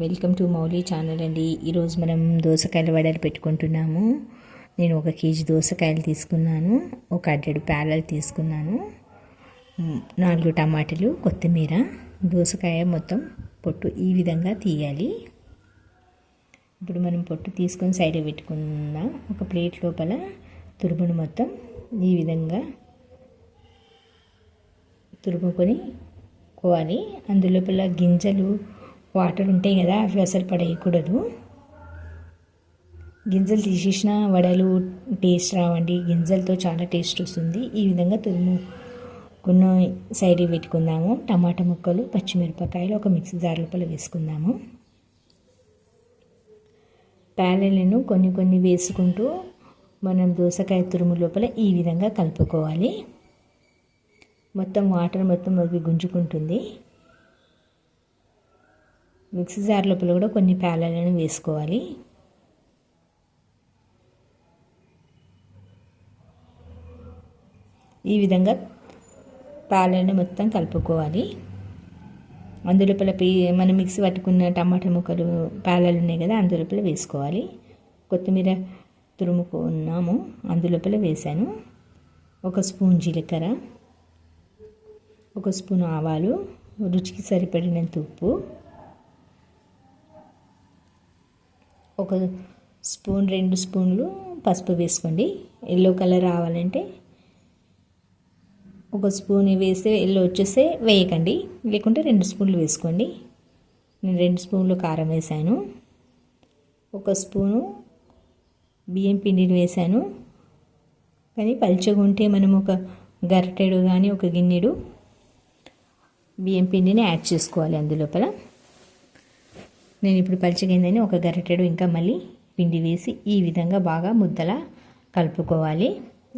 Welcome to Mouli channel అండి. ఈరోజు మనం దోసకాయల వడలు పెట్టుకుంటున్నాము. నేను ఒక కేజీ దోసకాయలు తీసుకున్నాను. ఒక అడ్డెడు ప్యాలలు తీసుకున్నాను. నాలుగు టమాటాలు కొత్తిమీర దోసకాయ మొత్తం పొట్టు ఈ విధంగా తీయాలి. ఇప్పుడు మనం పొట్టు తీసుకొని సైడ్ పెట్టుకుందాం. ఒక ప్లేట్ లోపల తురుమును మొత్తం ఈ విధంగా తురుముకొని కోవాలి. అందులోపల గింజలు వాటర్ ఉంటాయి కదా అవి అసలు పడేయకూడదు. గింజలు తీసేసిన వడలు టేస్ట్ రావండి. గింజలతో చాలా టేస్ట్ వస్తుంది. ఈ విధంగా తురుముకున్న సైడ్ పెట్టుకుందాము. టమాటా ముక్కలు పచ్చిమిరపకాయలు ఒక మిక్సీ జార్ లోపల వేసుకుందాము. ప్యాలెలను కొన్ని కొన్ని వేసుకుంటూ మనం దోసకాయ తురుము లోపల ఈ విధంగా కలుపుకోవాలి. మొత్తం వాటర్ మొత్తం అవి గుంజుకుంటుంది. మిక్సీ జార్ లోపల కూడా కొన్ని ప్యాలలను వేసుకోవాలి. ఈ విధంగా ప్యాలను మొత్తం కలుపుకోవాలి. అందులోపల పే మనం మిక్సీ పట్టుకున్న టమాటా ముక్కలు పాలలు ఉన్నాయి కదా అందులోపల వేసుకోవాలి. కొత్తిమీర తురుముకున్నాము అందులోపల వేసాను. ఒక స్పూన్ జీలకర్ర ఒక స్పూన్ ఆవాలు రుచికి సరిపడినంత ఉప్పు ఒక స్పూన్ రెండు స్పూన్లు పసుపు వేసుకోండి. ఎల్లో కలర్ రావాలంటే ఒక స్పూన్ వేస్తే ఎల్లో వచ్చేస్తే వేయకండి. లేకుంటే రెండు స్పూన్లు వేసుకోండి. నేను రెండు స్పూన్లు కారం వేసాను. ఒక స్పూను బియ్యం పిండిని వేసాను. కానీ పలుచగా ఉంటే మనం ఒక గరిటెడు కానీ ఒక గిన్నెడు బియ్యం పిండిని యాడ్ చేసుకోవాలి అందులోపల. నేను ఇప్పుడు పలిచగిందని ఒక గరిటెడు ఇంకా మళ్ళీ పిండి వేసి ఈ విధంగా బాగా ముద్దలా కలుపుకోవాలి.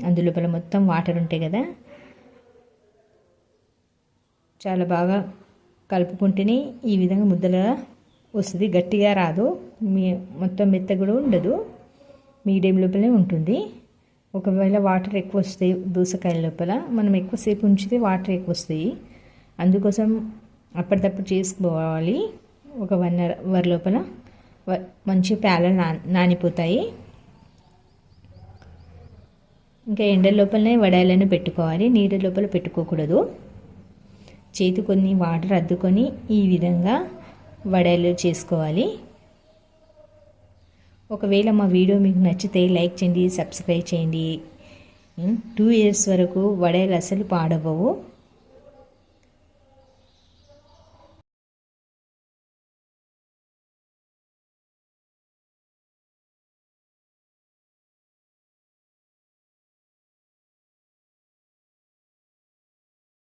అందులోపల మొత్తం వాటర్ ఉంటాయి కదా చాలా బాగా కలుపుకుంటేనే ఈ విధంగా ముద్దల వస్తుంది. గట్టిగా రాదు మీ మొత్తం మెత్త కూడా ఉండదు మీడియం లోపలే ఉంటుంది. ఒకవేళ వాటర్ ఎక్కువ వస్తాయి దోసకాయల లోపల మనం ఎక్కువసేపు ఉంచితే వాటర్ ఎక్కువ వస్తాయి. అందుకోసం అప్పటిదప్పుడు చేసుకోవాలి. ఒక వన్ అవర్ లోపల వ- మంచి ప్యాలలు నా నానిపోతాయి. ఇంకా ఎండ లోపలనే వడాలను పెట్టుకోవాలి. నీడ లోపల పెట్టుకోకూడదు. చేతి కొన్ని వాటర్ అద్దుకొని ఈ విధంగా వడలు చేసుకోవాలి. ఒకవేళ మా వీడియో మీకు నచ్చితే లైక్ చేయండి సబ్స్క్రైబ్ చేయండి. టూ ఇయర్స్ వరకు వడలు అసలు పాడవవు